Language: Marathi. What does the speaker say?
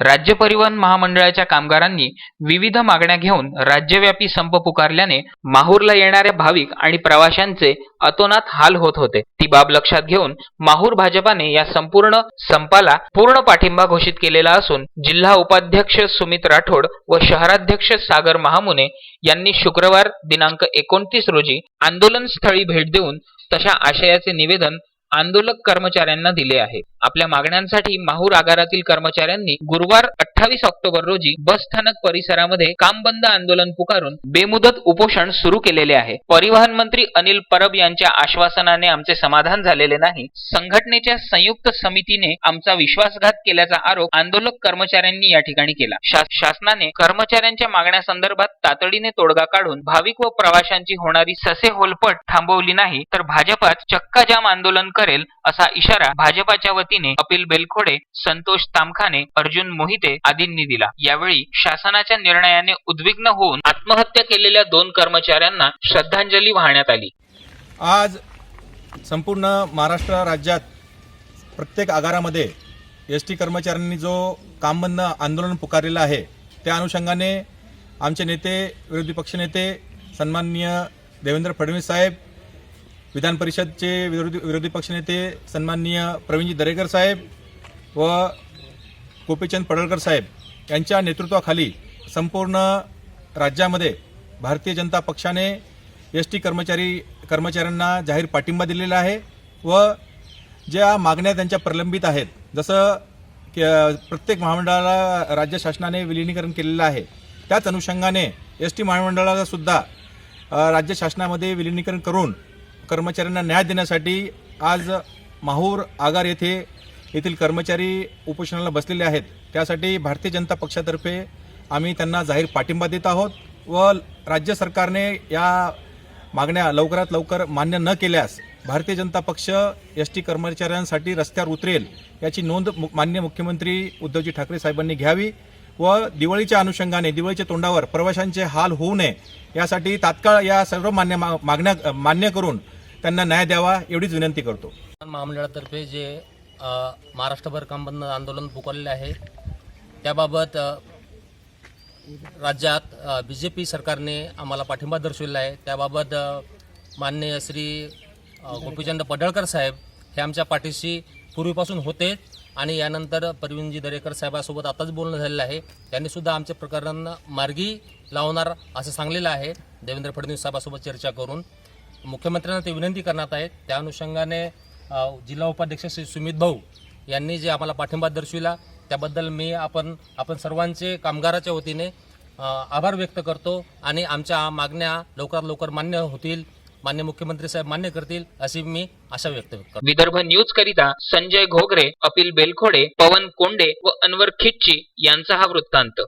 राज्य परिवहन महामंडळाच्या कामगारांनी विविध मागण्या घेऊन राज्यव्यापी संप पुकारल्याने माहूरला येणाऱ्या भाविक आणि प्रवाशांचे अतोनात हाल होत होते. ती बाब लक्षात घेऊन माहूर भाजपाने या संपूर्ण संपाला पूर्ण पाठिंबा घोषित केलेला असून जिल्हा उपाध्यक्ष सुमित राठोड व शहराध्यक्ष सागर महामुने यांनी शुक्रवार दिनांक एकोणतीस रोजी आंदोलन स्थळी भेट देऊन तशा आशयाचे निवेदन आंदोलक कर्मचाऱ्यांना दिले आहे. आपल्या मागण्यांसाठी माहूर आगारातील कर्मचाऱ्यांनी गुरुवार अठ्ठावीस ऑक्टोबर रोजी बस स्थानक परिसरामध्ये काम बंद आंदोलन पुकारून बेमुदत उपोषण सुरू केलेले आहे. परिवहन मंत्री अनिल परब यांच्या आश्वासनाने आमचे समाधान झालेले नाही. संघटनेच्या संयुक्त समितीने आमचा विश्वासघात केल्याचा आरोप आंदोलक कर्मचाऱ्यांनी या ठिकाणी केला. शा- शासनाने कर्मचाऱ्यांच्या मागण्यासंदर्भात तातडीने तोडगा काढून भाविक व प्रवाशांची होणारी ससे होलपट थांबवली नाही तर भाजपात चक्का जाम आंदोलन करेल असा इशारा भाजपाच्या वतीने अपिल बेलखोडे संतोष तामखाने अर्जुन मोहिते आदींनी दिला. यावेळी शासनाच्या निर्णयाने उद्विग्न होऊन आत्महत्या केलेल्या दोन कर्मचाऱ्यांना श्रद्धांजली वाहण्यात आली. आज संपूर्ण महाराष्ट्र राज्यात प्रत्येक आगारामध्ये एस टी कर्मचाऱ्यांनी जो कामबंद आंदोलन पुकारलेलं आहे त्या अनुषंगाने आमचे नेते विरोधी पक्षनेते सन्माननीय देवेंद्र फडणवीस साहेब विधान परिषदचे विरोधी विरोधी पक्षनेते सन्माननीय प्रवीणजी दरेकर साहेब व गोपीचंद पडळकर साहेब यांच्या नेतृत्वाखाली संपूर्ण राज्यामध्ये भारतीय जनता पक्षाने एस टी कर्मचारी कर्मचाऱ्यांना जाहीर पाठिंबा दिलेला आहे व ज्या मागण्या त्यांच्या प्रलंबित आहेत जसं प्रत्येक महामंडळाला राज्य शासनाने विलिनीकरण केलेलं आहे त्याच अनुषंगाने एस टी महामंडळाला सुद्धा राज्य शासनामध्ये विलिनीकरण करून कर्मचाऱ्यांना न्याय देण्यासाठी आज माहूर आगार येथे येथील कर्मचारी उपोषणाला बसलेले आहेत. त्यासाठी भारतीय जनता पक्षातर्फे आम्ही त्यांना जाहीर पाठिंबा देत आहोत व राज्य सरकारने या मागण्या लवकरात लवकर मान्य न केल्यास भारतीय जनता पक्ष एस टी कर्मचाऱ्यांसाठी रस्त्यावर उतरेल याची नोंद मु- मान्य मुख्यमंत्री उद्धवजी ठाकरे साहेबांनी घ्यावी व दिवाळीच्या अनुषंगाने दिवाळीच्या तोंडावर प्रवाशांचे हाल होऊ नये यासाठी तात्काळ या सर्व मान्य मा- मागण्या मान्य करून त्यांना न्याय द्यावा एवढीच विनंती करतो. महामंडळातर्फे जे महाराष्ट्रभर कामबंद आंदोलन पुकारलेले आहे त्याबाबत राज्यात बी जे पी सरकारने आम्हाला पाठिंबा दर्शविला आहे. त्याबाबत माननीय श्री गोपीचंद पडळकर साहेब हे आमच्या पाठीशी पूर्वीपासून होते आणि यानंतर परवीनजी दरेकर साहेबासोबत आताच बोलणं झालेलं आहे. त्यांनी सुद्धा आमचे प्रकरण मार्गी लावणार असं सांगलेलं आहे. देवेंद्र फडणवीस साहेबासोबत चर्चा करून मुख्यमंत्र्यांना ते विनंती करण्यात आहेत. त्या अनुषंगाने जिल्हा उपाध्यक्ष श्री सुमित भाऊ यांनी जे आम्हाला पाठिंबा दर्शविला त्याबद्दल मी आपण आपण सर्वांचे कामगाराच्या वतीने आभार व्यक्त करतो आणि आमच्या मागण्या लवकरात लवकर मान्य होतील. मान्य मुख्यमंत्री साहेब मान्य करतील अशी मी आशा व्यक्त करतो. विदर्भ न्यूज करिता संजय घोगरे अपिल बेलखोडे पवन कोंडे व अनवर खिच्ची यांचा हा वृत्तांत.